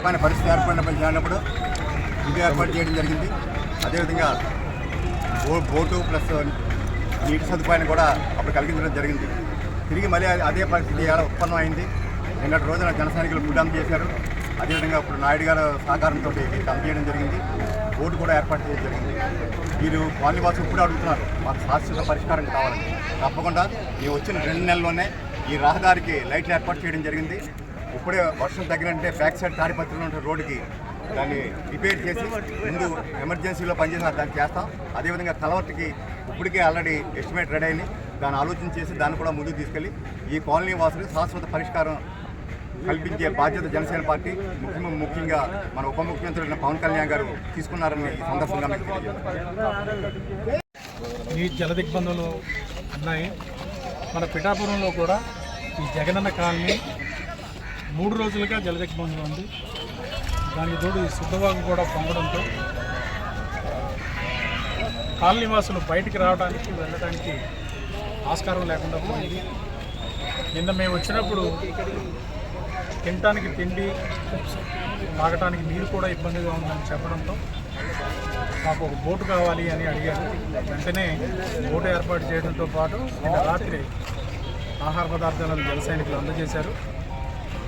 రకమైన పరిస్థితి ఏర్పడినప్పుడు చేరినప్పుడు ఇది ఏర్పాటు చేయడం జరిగింది. అదేవిధంగా బో బోటు ప్లస్ నీటి సదుపాయాన్ని కూడా అప్పుడు కలిగించడం జరిగింది. తిరిగి మళ్ళీ అదే- పరిస్థితి ఎలా ఉత్పన్నం అయింది నిన్నటి రోజున జన సైనికులు ఫుడ్ చేశారు. అదేవిధంగా ఇప్పుడు నాయుడు గారు సహకారంతో ఇది జరిగింది. బోటు కూడా ఏర్పాటు చేయడం జరిగింది. వీరు వాసు ఇప్పుడు అడుగుతున్నారు మాకు శాశ్వత పరిష్కారం కావాలని. తప్పకుండా ఈ వచ్చిన రెండు నెలల్లోనే ఈ రహదారికి లైట్లు ఏర్పాటు చేయడం జరిగింది. ఇప్పుడే వర్షం తగ్గినంటే బ్యాక్ సైడ్ తాడిపత్రిలో ఉంటే రోడ్డుకి దాన్ని రిపేర్ చేసి ముందు ఎమర్జెన్సీలో పనిచేసిన దాన్ని చేస్తాం. అదేవిధంగా కలవట్టుకి ఇప్పటికే ఆల్రెడీ ఎస్టిమేట్ రెడీ అయింది. దాన్ని ఆలోచన చేసి దాన్ని కూడా ముందుకు తీసుకెళ్ళి ఈ కాలనీ వాసులు శాశ్వత పరిష్కారం కల్పించే బాధ్యత జనసేన పార్టీ ముఖ్యంగా ముఖ్యంగా మన ఉప ముఖ్యమంత్రి పవన్ కళ్యాణ్ గారు తీసుకున్నారని ఈ సందర్భంగా మీకు ఈ జల దిగ్బంధాలు ఉన్నాయి మన పిఠాపురంలో కూడా ఈ జగనన్న కాలనీ మూడు రోజులుగా జల ఉంది. దానికి తోడు ఈ శుద్ధవాగు కూడా పొంగడంతో కాలనీ వాసులు బయటికి రావడానికి వెళ్ళడానికి ఆస్కారం లేకుండా పోయింది. నిన్న మేము వచ్చినప్పుడు తినటానికి తిండి తాగటానికి నీరు కూడా ఇబ్బందిగా ఉందని చెప్పడంతో మాకు ఒక బోటు కావాలి అని అడిగారు. వెంటనే బోటు ఏర్పాటు చేయడంతో పాటు నిన్న రాత్రి ఆహార పదార్థాలను జలసైనికులు అందజేశారు.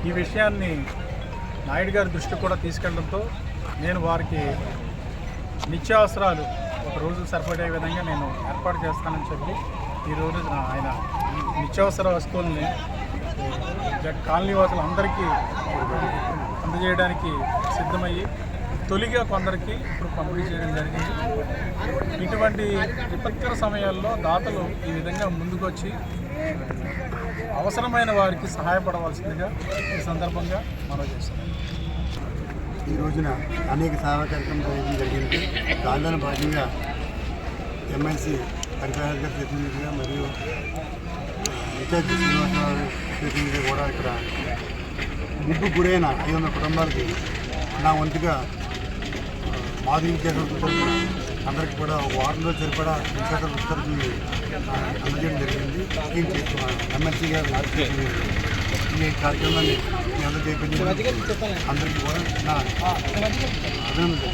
ఈ విషయాన్ని నాయుడు గారి దృష్టికి కూడా తీసుకెళ్ళడంతో నేను వారికి నిత్యావసరాలు ఒక రోజు సరిపడే విధంగా నేను ఏర్పాటు చేస్తానని చెప్పి ఈరోజు ఆయన నిత్యావసర వస్తువుల్ని కాలనీ వాసులు అందరికీ అందజేయడానికి సిద్ధమయ్యి తొలిగా కొందరికి ఇప్పుడు పంపిణీ చేయడం జరిగింది. ఇటువంటి విపత్కర సమయాల్లో దాతలు ఈ విధంగా ముందుకొచ్చి అవసరమైన వారికి సహాయపడవలసిందిగా ఈ సందర్భంగా మనం చేస్తున్నాం ఈ రోజున అనేక సేవా కార్యక్రమం చేయడం జరిగింది. దానిలో భాగంగా ఎమ్మెల్సీ పరిపాలక ప్రతినిధిగా మరియు ఇన్ఛార్జ్ శ్రీనివాసరావు ప్రతినిధిగా కూడా ఇక్కడ ముగ్గు గురైన ఐదు వందల కుటుంబాలకి నా వంతుగా విద్యాసంస్థ తరఫున అందరికీ కూడా ఒక వారం రోజులు సరిపడా విశాఖ తరఫున అందజేయడం జరిగింది. స్కీమ్ చేస్తున్నాను ఎమ్మెల్సీ గారు. ఈ కార్యక్రమాన్ని మీ అందరూ చేయించి అందరికీ కూడా నా అభినందనలు.